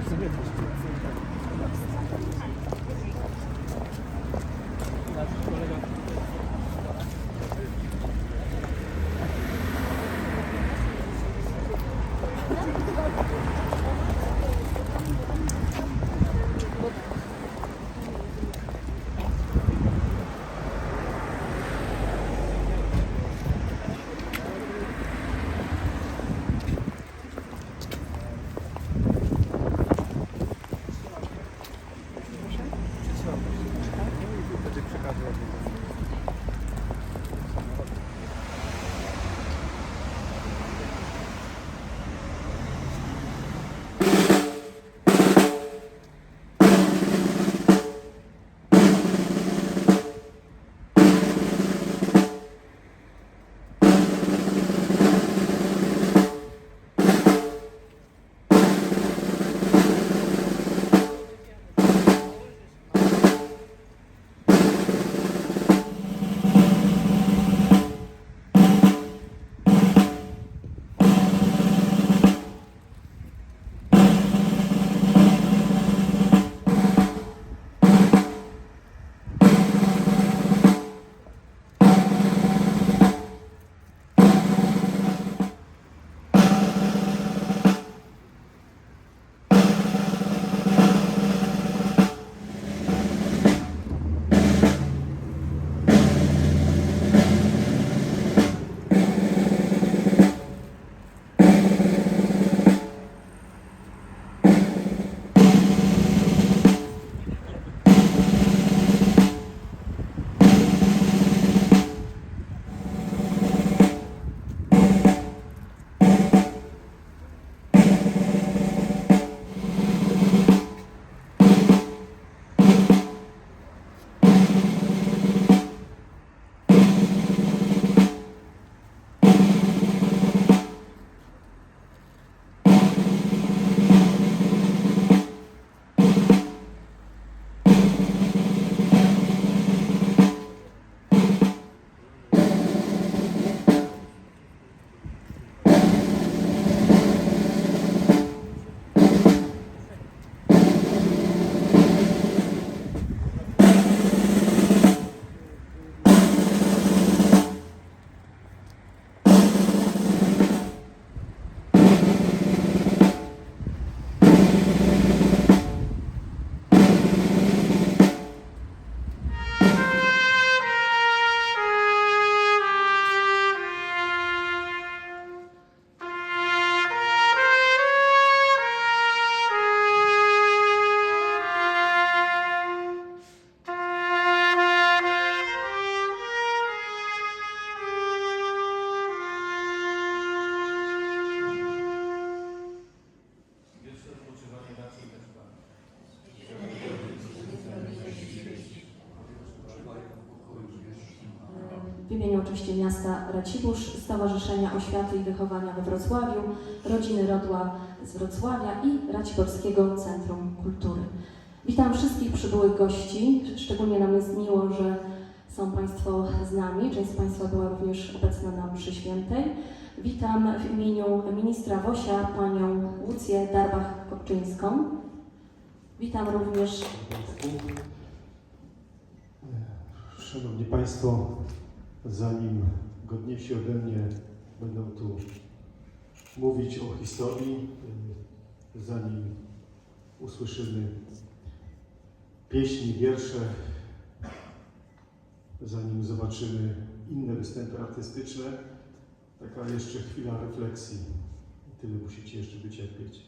W imieniu oczywiście miasta Racibórz, Stowarzyszenia Oświaty i Wychowania we Wrocławiu, Rodziny Rodła z Wrocławia i Raciborskiego Centrum Kultury. Witam wszystkich przybyłych gości. Szczególnie nam jest miło, że są Państwo z nami. Część z Państwa była również obecna na mszy świętej. Witam w imieniu ministra Wosia panią Łucję Darbach-Kopczyńską. Witam również Szanowni Państwo, zanim godniejsi ode mnie będą tu mówić o historii, zanim usłyszymy pieśni, wiersze, zanim zobaczymy inne występy artystyczne, taka jeszcze chwila refleksji. Tyle musicie jeszcze wycierpieć.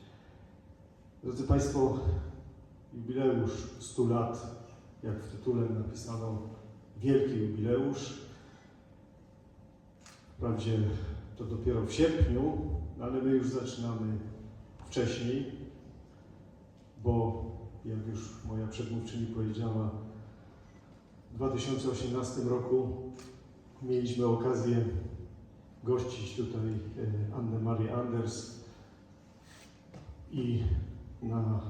Drodzy Państwo, jubileusz 100 lat, jak w tytule napisano, wielki jubileusz. Wprawdzie to dopiero w sierpniu, ale my już zaczynamy wcześniej, bo jak już moja przedmówczyni powiedziała, w 2018 roku mieliśmy okazję gościć tutaj e, Annę Marię Anders i na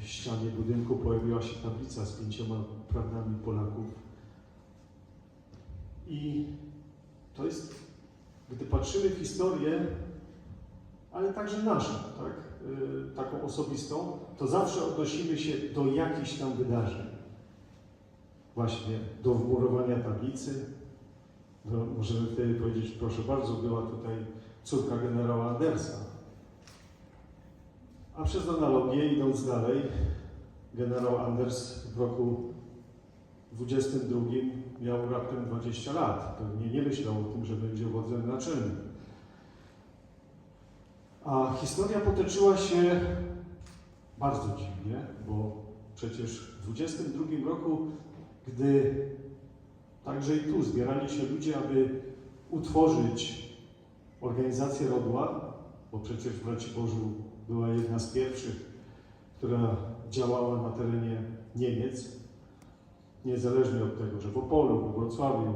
e, ścianie budynku pojawiła się tablica z pięcioma prawdami Polaków. I to jest, gdy patrzymy w historię, ale także naszą, tak? y, taką osobistą, to zawsze odnosimy się do jakichś tam wydarzeń. Właśnie do wmurowania tablicy. No, możemy wtedy powiedzieć, proszę bardzo, była tutaj córka generała Andersa. A przez analogię, idąc dalej, generał Anders w roku 22 miał raptem 20 lat. Pewnie nie myślał o tym, że będzie wodzem naczelnym. A historia potoczyła się bardzo dziwnie, bo przecież w 22 roku, gdy także i tu zbierali się ludzie, aby utworzyć organizację Rodła, bo przecież w Raciborzu była jedna z pierwszych, która działała na terenie Niemiec, niezależnie od tego, że w Opolu, w Wrocławiu,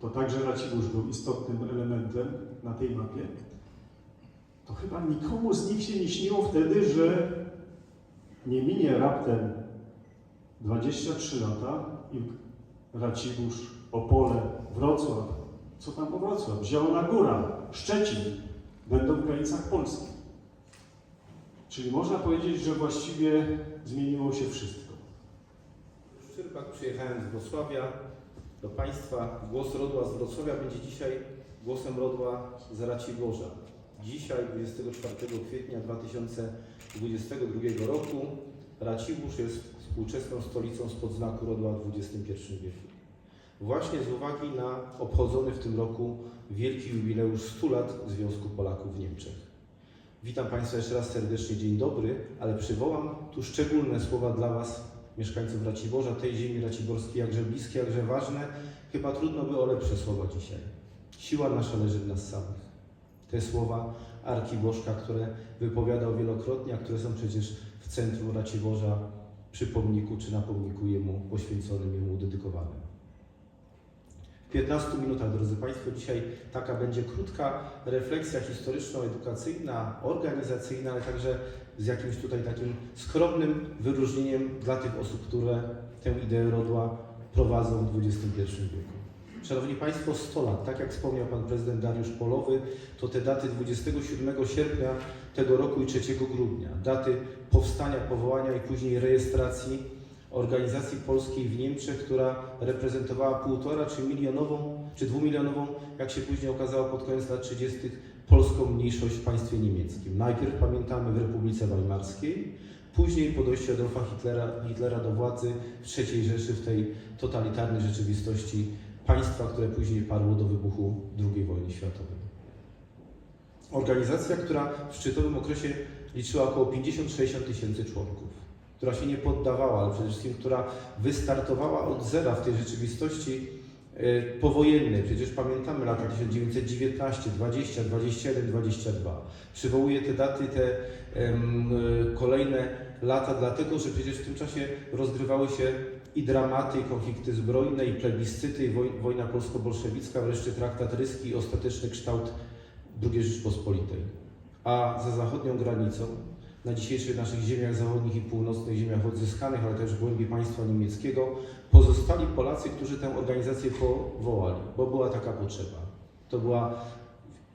to także Racibórz był istotnym elementem na tej mapie, to chyba nikomu z nich się nie śniło wtedy, że nie minie raptem 23 lata i Racibórz, Opole, Wrocław, co tam o Wrocław, Zielona Góra, Szczecin będą w granicach Polski. Czyli można powiedzieć, że właściwie zmieniło się wszystko. W Szczyrkach przyjechałem z Wrocławia do Państwa. Głos Rodła z Wrocławia będzie dzisiaj głosem Rodła z Raciborza. Dzisiaj, 24 kwietnia 2022 roku, Racibórz jest współczesną stolicą spod znaku Rodła w XXI wieku. Właśnie z uwagi na obchodzony w tym roku wielki jubileusz 100 lat Związku Polaków w Niemczech. Witam Państwa jeszcze raz serdecznie, dzień dobry, ale przywołam tu szczególne słowa dla Was, mieszkańców Raciborza, tej ziemi raciborskiej, jakże bliskie, jakże ważne. Chyba trudno by o lepsze słowa dzisiaj. Siła nasza leży w nas samych. Te słowa Arki Bożka, które wypowiadał wielokrotnie, a które są przecież w centrum Raciborza przy pomniku czy na pomniku jemu poświęconym, jemu dedykowanym. W 15 minutach, drodzy Państwo, dzisiaj taka będzie krótka refleksja historyczno-edukacyjna, organizacyjna, ale także z jakimś tutaj takim skromnym wyróżnieniem dla tych osób, które tę ideę rodła prowadzą w XXI wieku. Szanowni Państwo, 100 lat, tak jak wspomniał Pan Prezydent Dariusz Polowy, to te daty 27 sierpnia tego roku i 3 grudnia, daty powstania, powołania i później rejestracji organizacji polskiej w Niemczech, która reprezentowała półtora czy milionową, czy dwumilionową, jak się później okazało pod koniec lat 30., polską mniejszość w państwie niemieckim. Najpierw pamiętamy w Republice Weimarskiej, później po dojściu Adolfa Hitlera, Hitlera do władzy w III Rzeszy, w tej totalitarnej rzeczywistości państwa, które później parło do wybuchu II wojny światowej. Organizacja, która w szczytowym okresie liczyła około 50-60 tysięcy członków, która się nie poddawała, ale przede wszystkim która wystartowała od zera w tej rzeczywistości e, powojennej. Przecież pamiętamy lata 1919, 20, 21, 22. Przywołuję te daty, te e, kolejne lata, dlatego że przecież w tym czasie rozgrywały się i dramaty, i konflikty zbrojne, i plebiscyty, i woj- wojna polsko-bolszewicka, wreszcie traktat ryski i ostateczny kształt II Rzeczpospolitej. A za zachodnią granicą, na dzisiejszych naszych ziemiach zachodnich i północnych, ziemiach odzyskanych, ale też w głębi państwa niemieckiego, pozostali Polacy, którzy tę organizację powołali, bo była taka potrzeba. To była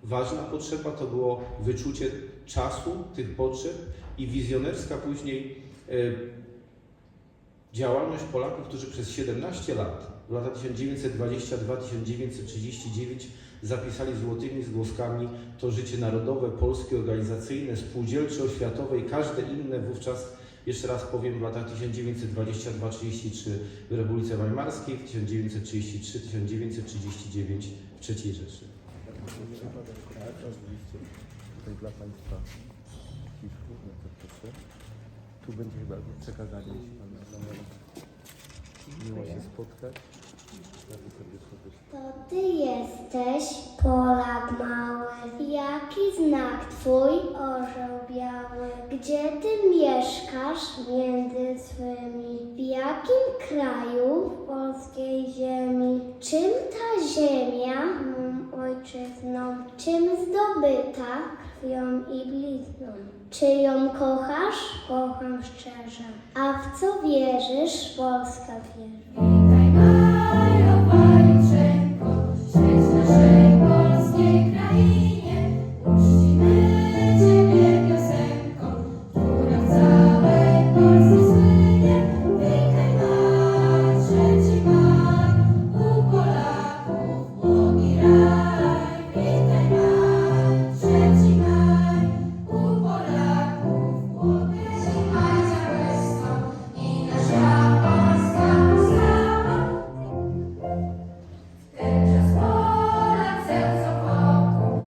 ważna potrzeba, to było wyczucie czasu, tych potrzeb i wizjonerska później e, działalność Polaków, którzy przez 17 lat, w latach 1922-1939 zapisali złotymi zgłoskami to życie narodowe, polskie, organizacyjne, spółdzielcze, oświatowe i każde inne. Wówczas, jeszcze raz powiem, w latach 1922-33 w Republice Weimarskiej, w 1933-1939 w III Rzeszy. Tak, dla Państwa kiszku, no to proszę. Tu będzie chyba przekazanie, jeśli Pan. Miło się spotkać. Bardzo To ty jesteś Polak mały, jaki znak twój orzeł biały? Gdzie ty mieszkasz między swymi? W jakim kraju polskiej ziemi? Czym ta ziemia, mą ojczyzną, czym zdobyta krwią i blizną? Czy ją kochasz? Kocham szczerze. A w co wierzysz? Polska wierzy.